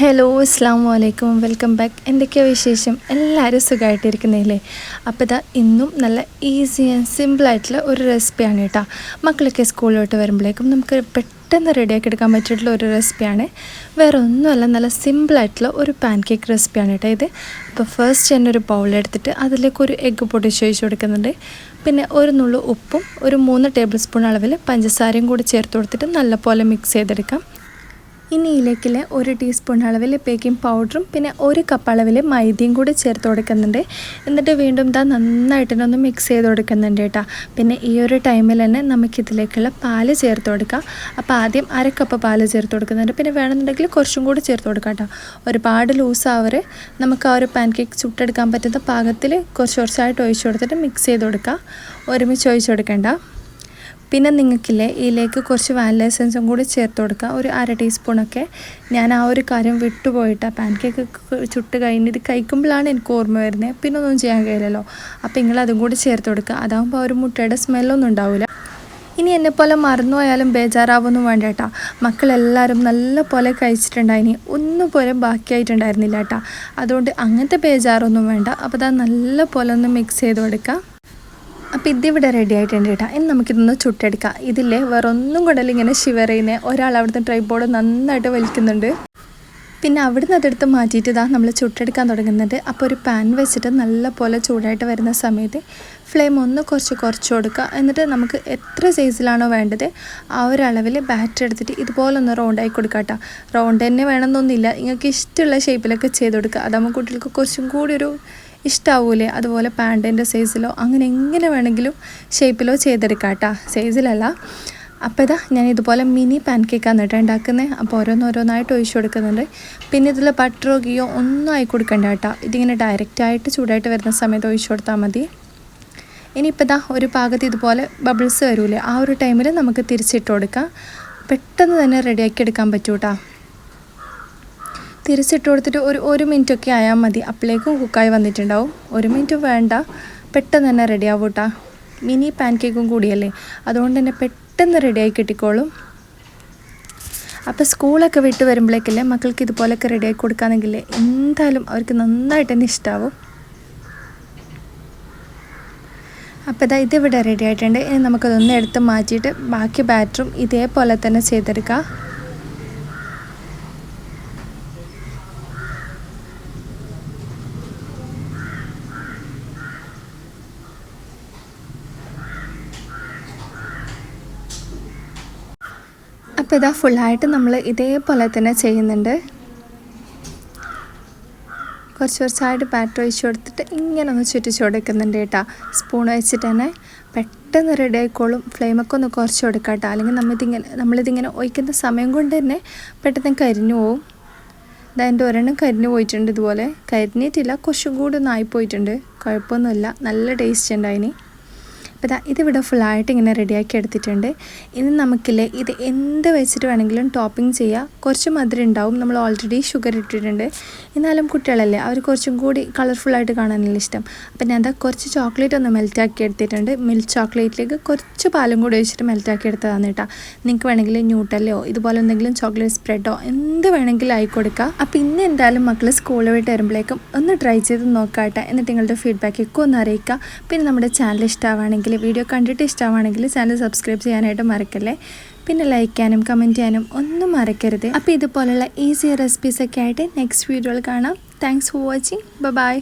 Hello അസ്സാം വലൈക്കും welcome back എന്തൊക്കെയാ വിശേഷം? എല്ലാവരും സുഖമായിട്ടിരിക്കുന്നില്ലേ അപ്പോൾ ഇതാ ഇന്നും നല്ല ഈസി ആൻഡ് സിമ്പിളായിട്ടുള്ള ഒരു റെസിപ്പിയാണ് കേട്ടോ. മക്കളൊക്കെ സ്കൂളിലോട്ട് വരുമ്പോഴേക്കും നമുക്ക് പെട്ടെന്ന് റെഡിയാക്കി എടുക്കാൻ പറ്റിയിട്ടുള്ള ഒരു റെസിപ്പിയാണ് വേറെ ഒന്നുമല്ല നല്ല സിമ്പിളായിട്ടുള്ള ഒരു പാൻ കേക്ക് റെസിപ്പിയാണ് കേട്ടോ ഇത്. അപ്പോൾ ഫസ്റ്റ് തന്നെ ഒരു ബൗൾ എടുത്തിട്ട് അതിലേക്ക് ഒരു എഗ്ഗ് പൊട്ടിച്ച് ഒഴിച്ച് കൊടുക്കുന്നുണ്ട്. പിന്നെ ഒരു നുള്ളു ഉപ്പും ഒരു മൂന്ന് ടേബിൾ സ്പൂൺ അളവിൽ പഞ്ചസാരയും കൂടി ചേർത്ത് കൊടുത്തിട്ട് നല്ലപോലെ മിക്സ് ചെയ്തെടുക്കാം. ഇനി ഇതിലേക്കിൽ ഒരു ടീസ്പൂൺ അളവിൽ ബേക്കിംഗ് പൗഡറും പിന്നെ ഒരു കപ്പ് അളവിൽ മൈദയും കൂടി ചേർത്ത് കൊടുക്കുന്നുണ്ട്. എന്നിട്ട് വീണ്ടും ഇതാ നന്നായിട്ട് ഒന്ന് മിക്സ് ചെയ്ത് കൊടുക്കുന്നുണ്ട് കേട്ടോ. പിന്നെ ഈ ഒരു ടൈമിൽ തന്നെ നമുക്കിതിലേക്കുള്ള പാൽ ചേർത്ത് കൊടുക്കാം. അപ്പോൾ ആദ്യം അര കപ്പ് പാൽ ചേർത്ത് കൊടുക്കുന്നുണ്ട്. പിന്നെ വേണമെന്നുണ്ടെങ്കിൽ കുറച്ചും കൂടി ചേർത്ത് കൊടുക്കാം കേട്ടോ. ഒരുപാട് ലൂസാവർ നമുക്ക് ആ ഒരു പാൻ കേക്ക് ചുട്ടെടുക്കാൻ പറ്റുന്ന പാകത്തിൽ കുറച്ച് കുറച്ചായിട്ട് ഒഴിച്ചു കൊടുത്തിട്ട് മിക്സ് ചെയ്ത് കൊടുക്കുക ഒരുമിച്ച് ഒഴിച്ചു കൊടുക്കേണ്ട. പിന്നെ നിങ്ങൾക്കില്ലേ ഇതിലേക്ക് കുറച്ച് വാനില എസൻസും കൂടി ചേർത്ത് കൊടുക്കുക ഒരു അര ടീസ്പൂണൊക്കെ ഞാൻ ആ ഒരു കാര്യം വിട്ടുപോയിട്ട് പാൻ കേക്ക് ചുട്ട് കഴിഞ്ഞ് ഇത് കഴിക്കുമ്പോഴാണ് എനിക്ക് ഓർമ്മ വരുന്നത്. പിന്നെ ഒന്നും ചെയ്യാൻ കഴിയില്ലല്ലോ. അപ്പോൾ നിങ്ങൾ അതും കൂടി ചേർത്ത് കൊടുക്കുക. അതാകുമ്പോൾ ഒരു മുട്ടയുടെ സ്മെല്ലൊന്നും ഉണ്ടാവില്ല ഇനി എന്നെപ്പോലെ മറന്നു പോയാലും ബേജാറാവൊന്നും വേണ്ട കേട്ടോ. മക്കളെല്ലാവരും നല്ല പോലെ കഴിച്ചിട്ടുണ്ടായിനി. ഒന്നും പോലും ബാക്കിയായിട്ടുണ്ടായിരുന്നില്ല കേട്ടോ. അതുകൊണ്ട് അങ്ങനത്തെ ബേജാറൊന്നും വേണ്ട. അപ്പോൾ അത് നല്ല പോലെ ഒന്ന് മിക്സ് ചെയ്ത് കൊടുക്കുക. അപ്പോൾ ഇതിവിടെ റെഡി ആയിട്ടുണ്ട് കേട്ടോ. ഇനി നമുക്കിതൊന്ന് ചുട്ടെടുക്കാം. ഇതില്ലേ വേറൊന്നും കൊണ്ടല്ല ഇങ്ങനെ ഷിവർ ഒരാൾ അവിടുത്തെ ട്രൈബോർഡ് നന്നായിട്ട് വലിക്കുന്നുണ്ട്. പിന്നെ അവിടുന്ന് അതെടുത്ത് മാറ്റിയിട്ട് നമ്മൾ ചുട്ടെടുക്കാൻ തുടങ്ങുന്നത് അപ്പോൾ ഒരു പാൻ വെച്ചിട്ട് നല്ല പോലെ ചൂടായിട്ട് വരുന്ന സമയത്ത് ഫ്ലെയിം ഒന്ന് കുറച്ച് കുറച്ച് കൊടുക്കുക. എന്നിട്ട് നമുക്ക് എത്ര സൈസിലാണോ വേണ്ടത് ആ ഒരു അളവിൽ ബാറ്റർ എടുത്തിട്ട് ഇതുപോലെ ഒന്ന് റൗണ്ടായി കൊടുക്കുക കേട്ടോ. റൗണ്ട് തന്നെ വേണമെന്നൊന്നുമില്ല. നിങ്ങൾക്ക് ഇഷ്ടമുള്ള ഷേപ്പിലൊക്കെ ചെയ്ത് കൊടുക്കുക. അതാകുമ്പോൾ കുട്ടികൾക്ക് കുറച്ചും കൂടി ഒരു ഇഷ്ടാവൂലേ? അതുപോലെ പാന്റിന്റെ സൈസിലോ അങ്ങനെ എങ്ങനെ വേണമെങ്കിലും ഷേപ്പിലോ ചെയ്തെടുക്കാം കേട്ടോ സൈസിലല്ല. അപ്പോൾ ഇതാ ഞാൻ ഇതുപോലെ മിനി പാൻ കേക്കാണ് കേട്ടോ ഉണ്ടാക്കുന്നത്. അപ്പോൾ ഓരോന്നോരോന്നായിട്ട് ഒഴിച്ചു കൊടുക്കുന്നുണ്ട്. പിന്നെ ഇതിൽ ബട്ടറോ ഗിയോ ഒന്നും ആയി കൊടുക്കണ്ട കേട്ടോ. ഇതിങ്ങനെ ഡയറക്റ്റായിട്ട് ചൂടായിട്ട് വരുന്ന സമയത്ത് ഒഴിച്ചു കൊടുത്താൽ മതി. ഇനിയിപ്പോൾ ഇതാ ഒരു പാകത്ത് ഇതുപോലെ ബബിൾസ് വരൂലേ? ആ ഒരു ടൈമിൽ നമുക്ക് തിരിച്ചിട്ട് കൊടുക്കാം. പെട്ടെന്ന് തന്നെ റെഡിയാക്കി എടുക്കാൻ പറ്റൂട്ടാ. തിരിച്ചിട്ട് കൊടുത്തിട്ട് ഒരു ഒരു മിനിറ്റൊക്കെ ആയാൽ മതി. അപ്പോഴേക്കും കുക്കായി വന്നിട്ടുണ്ടാവും. ഒരു മിനിറ്റ് വേണ്ട. പെട്ടെന്ന് തന്നെ റെഡി ആവും കേട്ടോ മിനി പാൻകേക്കും കൂടിയല്ലേ? അതുകൊണ്ട് തന്നെ പെട്ടെന്ന് റെഡിയായി കിട്ടിക്കോളും. അപ്പോൾ സ്കൂളൊക്കെ വിട്ട് വരുമ്പോഴേക്കല്ലേ മക്കൾക്ക് ഇതുപോലൊക്കെ റെഡിയാക്കി കൊടുക്കുകയാണെങ്കിൽ എന്തായാലും അവർക്ക് നന്നായിട്ട് തന്നെ ഇഷ്ടമാവും അപ്പോൾ ഇതാ ഇതിവിടെ റെഡി ആയിട്ടുണ്ട്. ഇനി നമുക്കതൊന്ന് എടുത്ത് മാറ്റിയിട്ട് ബാക്കി ബാറ്ററും ഇതേപോലെ തന്നെ ചെയ്തെടുക്കാം. അപ്പോൾ ഇതാ ഫുള്ളായിട്ട് നമ്മൾ ഇതേപോലെ തന്നെ ചെയ്യുന്നുണ്ട്. കുറച്ച് കുറച്ചായിട്ട് ബാറ്റർ ഒഴിച്ച് കൊടുത്തിട്ട് ഇങ്ങനെ ഒന്ന് ചുറ്റിച്ച് കൊടുക്കുന്നുണ്ട് കേട്ടോ. സ്പൂൺ വെച്ചിട്ട് തന്നെ പെട്ടെന്ന് റെഡി ആയിക്കോളും. ഫ്ലെയിമൊക്കെ ഒന്ന് കുറച്ച് കൊടുക്കാം കേട്ടോ. അല്ലെങ്കിൽ നമ്മളിതിങ്ങനെ നമ്മളിതിങ്ങനെ ഒഴിക്കുന്ന സമയം കൊണ്ട് തന്നെ പെട്ടെന്ന് കരിഞ്ഞു പോവും. ഇതാ ഒരെണ്ണം കരിഞ്ഞു പോയിട്ടുണ്ട് ഇതുപോലെ. കരിഞ്ഞിട്ടില്ല കുറച്ചും കൂടി ഒന്ന് ആയിപ്പോയിട്ടുണ്ട്. കുഴപ്പമൊന്നുമില്ല. നല്ല ടേസ്റ്റ് ഉണ്ട് അതിന് ഇതാ ഇതിവിടെ ഫുള്ളായിട്ട് ഇങ്ങനെ റെഡിയാക്കി എടുത്തിട്ടുണ്ട്. ഇനി നമുക്കില്ലേ ഇത് എന്ത് വെച്ചിട്ട് വേണമെങ്കിലും ടോപ്പിംഗ് ചെയ്യാം. കുറച്ച് മധുരം ഉണ്ടാവും. നമ്മൾ ഓൾറെഡി ഷുഗർ ഇട്ടിട്ടുണ്ട്. എന്നാലും കുട്ടികളല്ലേ അവർ കുറച്ചും കൂടി കളർഫുള്ളായിട്ട് കാണാനുള്ള ഇഷ്ടം. അപ്പം ഞാൻ എന്താ കുറച്ച് ചോക്ലേറ്റ് ഒന്ന് മെൽറ്റാക്കി എടുത്തിട്ടുണ്ട്. മിൽക്ക് ചോക്ലേറ്റിലേക്ക് കുറച്ച് പാലും കൂടി വെച്ചിട്ട് മെൽറ്റാക്കി എടുത്തതാണ് കേട്ടോ. നിങ്ങൾക്ക് വേണമെങ്കിൽ ന്യൂട്ടല്ലോ ഇതുപോലെ എന്തെങ്കിലും ചോക്ലേറ്റ് സ്പ്രെഡോ എന്ത് വേണമെങ്കിലും ആയിക്കൊടുക്കുക അപ്പോൾ ഇന്ന് എന്തായാലും മക്കൾ സ്കൂളിൽ വിട്ട് വരുമ്പോഴേക്കും ഒന്ന് ട്രൈ ചെയ്ത് നോക്കാട്ടെ. എന്നിട്ട് നിങ്ങളുടെ ഫീഡ്ബാക്കൊക്കെ ഒന്ന് അറിയിക്കുക പിന്നെ നമ്മുടെ ചാനൽ ഇഷ്ടമാണെങ്കിൽ വീഡിയോ കണ്ടിട്ട് ഇഷ്ടമാണെങ്കിൽ ചാനൽ സബ്സ്ക്രൈബ് ചെയ്യാനായിട്ട് മറക്കല്ലേ? പിന്നെ ലൈക്ക് ചെയ്യാനും കമന്റ് ചെയ്യാനും ഒന്നും മറക്കരുത്. അപ്പോൾ ഇതുപോലുള്ള ഈസി റെസിപ്പീസൊക്കെ ആയിട്ട് നെക്സ്റ്റ് വീഡിയോയിൽ കാണാം. Thanks for watching bye